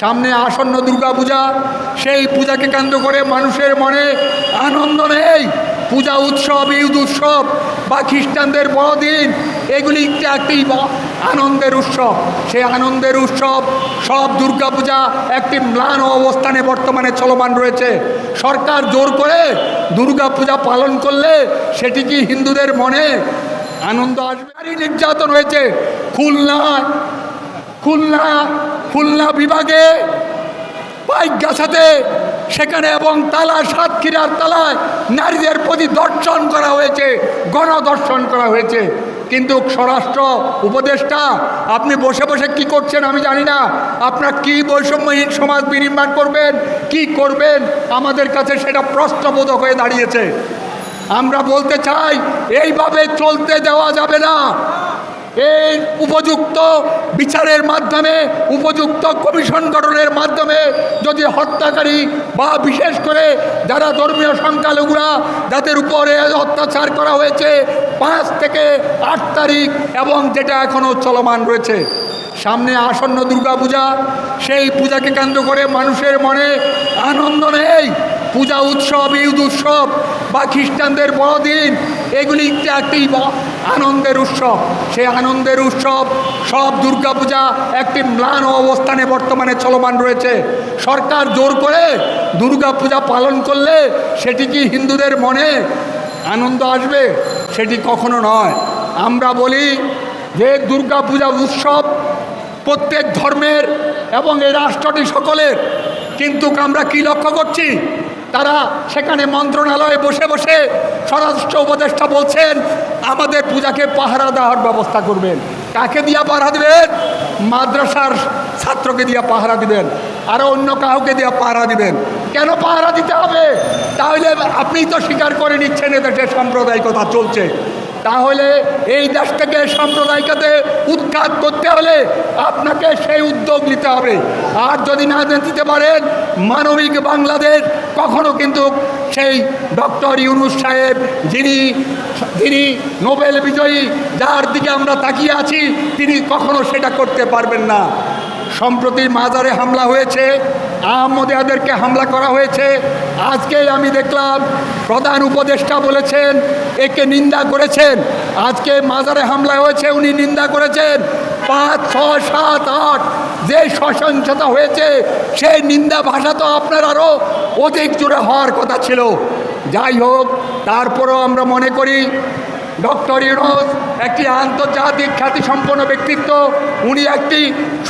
সামনে আসন্ন দুর্গা পূজা সেই পূজাকে কেন্দ্র করে মানুষের মনে আনন্দ নেই। পূজা উৎসব, ঈদ উৎসব বা খ্রিস্টানদের বড়দিন, এগুলি একটি আনন্দের উৎসব। সেই আনন্দের উৎসব, সব দুর্গাপূজা একটি ম্লান অবস্থানে বর্তমানে চলমান রয়েছে। সরকার জোর করে দুর্গাপূজা পালন করলে সেটি কি হিন্দুদের মনে আনন্দ আসবে? নারী নির্যাতন হয়েছে। খুলনা খুলনা খুলনা বিভাগে সেখানে এবং তালা সাতক্ষীরার তালায় নারীদের প্রতি দর্শন করা হয়েছে, গণদর্শন করা হয়েছে। কিন্তু স্বরাষ্ট্র উপদেষ্টা, আপনি বসে বসে কি করছেন আমি জানি না। আপনার কি বৈষম্যহীন সমাজ বিনির্মাণ করবেন, কি করবেন? আমাদের কাছে সেটা প্রশ্নবোধক হয়ে দাঁড়িয়েছে। আমরা বলতে চাই, এইভাবে চলতে দেওয়া যাবে না। এই উপযুক্ত বিচারের মাধ্যমে, উপযুক্ত কমিশন গঠনের মাধ্যমে যদি হত্যাকারী বা বিশেষ করে যারা ধর্মীয় সংখ্যালঘুরা, যাদের উপরে অত্যাচার করা হয়েছে পাঁচ থেকে আট তারিখ এবং যেটা এখনও চলমান রয়েছে। সামনে আসন্ন দুর্গাপূজা, সেই পূজাকে কেন্দ্র করে মানুষের মনে আনন্দ নেই। পূজা উৎসব, ঈদ উৎসব বা খ্রিস্টানদের বড়দিন, এগুলি একটি আনন্দের উৎসব। সেই আনন্দের উৎসব, সব দুর্গাপূজা একটি ম্লান অবস্থানে বর্তমানে চলমান রয়েছে। সরকার জোর করে দুর্গাপূজা পালন করলে সেটি কি হিন্দুদের মনে আনন্দ আসবে? সেটি কখনো নয়। আমরা বলি যে দুর্গাপূজা উৎসব প্রত্যেক ধর্মের এবং এই রাষ্ট্রটি সকলের। কিন্তু আমরা কি লক্ষ্য করছি? তারা সেখানে মন্ত্রণালয়ে বসে বসে স্বরাষ্ট্র উপদেষ্টা বলছেন, আমাদের পূজাকে পাহারা দেওয়ার ব্যবস্থা করবেন। কাকে দিয়া পাহারা দেবেন? মাদ্রাসার ছাত্রকে দিয়া পাহারা দিবেন। আরও অন্য কাউকে দিয়া পাহারা দিবেন। কেন পাহারা দিতে হবে? তাহলে আপনি তো স্বীকার করে নিচ্ছেন এদেশে সাম্প্রদায়িকতা চলছে। তাহলে এই দেশ থেকে সাম্প্রদায়িকতে উৎখাত করতে হলে আপনাকে সেই উদ্যোগ নিতে হবে। আর যদি না দিতে পারেন, মানবিক বাংলাদেশ কখনো কিন্তু সেই ডক্টর ইউনুস সাহেব, যিনি যিনি নোবেল বিজয়ী, যার দিকে আমরা তাকিয়ে আছি, তিনি কখনো সেটা করতে পারবেন না। সম্প্রতি মাজারে হামলা হয়েছে, আহমদিয়াদেরকে হামলা করা হয়েছে। আজকেই আমি দেখলাম প্রধান উপদেষ্টা বলেছেন, একে নিন্দা করেছেন। আজকে মাজারে হামলা হয়েছে, উনি নিন্দা করেছেন। পাঁচ, ছয়, সাত, আট, যে সহিংসতা হয়েছে, সেই নিন্দা ভাষা তো আপনার আরও অধিক জোরে হওয়ার কথা ছিল। যাই হোক, তারপরেও আমরা মনে করি ডক্টর ইউনুস, একটি আন্তর্জাতিক খ্যাতিসম্পন্ন ব্যক্তিত্ব। উনি একটি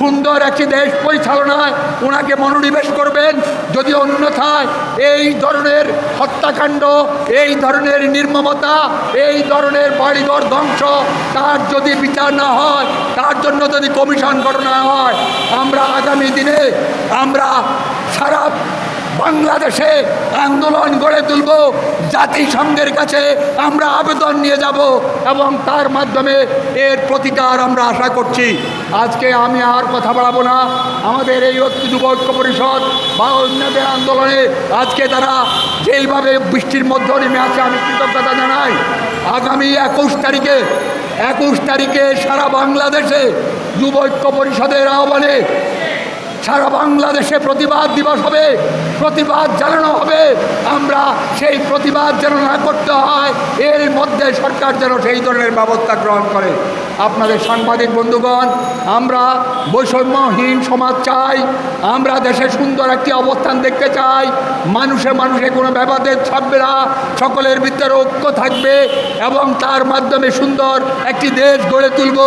সুন্দর একটি দেশ পরিচালনায় ওনাকে মনোনিবেশ করবেন। যদি অন্যথায় এই ধরনের হত্যাকাণ্ড, এই ধরনের নির্মমতা, এই ধরনের বাড়িঘর ধ্বংস, তার যদি বিচার না হয়, তার জন্য যদি কমিশন গঠন হয়, আমরা আগামী দিনে আমরা সারা বাংলাদেশে আন্দোলন গড়ে তুলব, জাতিসংঘের কাছে আমরা আবেদন নিয়ে যাব এবং তার মাধ্যমে এর প্রতিকার আমরা আশা করছি। আজকে আমি আর কথা বাড়াবো না। আমাদের এই যুব ঐক্য পরিষদ বা অন্যদের আন্দোলনে আজকে তারা যেইভাবে বৃষ্টির মধ্যে নেমে আছে, আমি কৃতজ্ঞতা জানাই। আগামী একুশ তারিখে একুশ তারিখে সারা বাংলাদেশে যুব ঐক্য পরিষদের আহ্বানে সারা বাংলাদেশে প্রতিবাদ দিবস হবে, প্রতিবাদ জানানো হবে। আমরা সেই প্রতিবাদ যেন না করতে হয়, এর মধ্যে সরকার যেন সেই ধরনের ব্যবস্থা গ্রহণ করে। আপনাদের সাংবাদিক বন্ধুগণ, আমরা বৈষম্যহীন সমাজ চাই, আমরা দেশে সুন্দর একটি অবস্থান দেখতে চাই। মানুষে মানুষে কোনো ব্যবাদের থাকবে না, সকলের ভিতরে ঐক্য থাকবে এবং তার মাধ্যমে সুন্দর একটি দেশ গড়ে তুলব।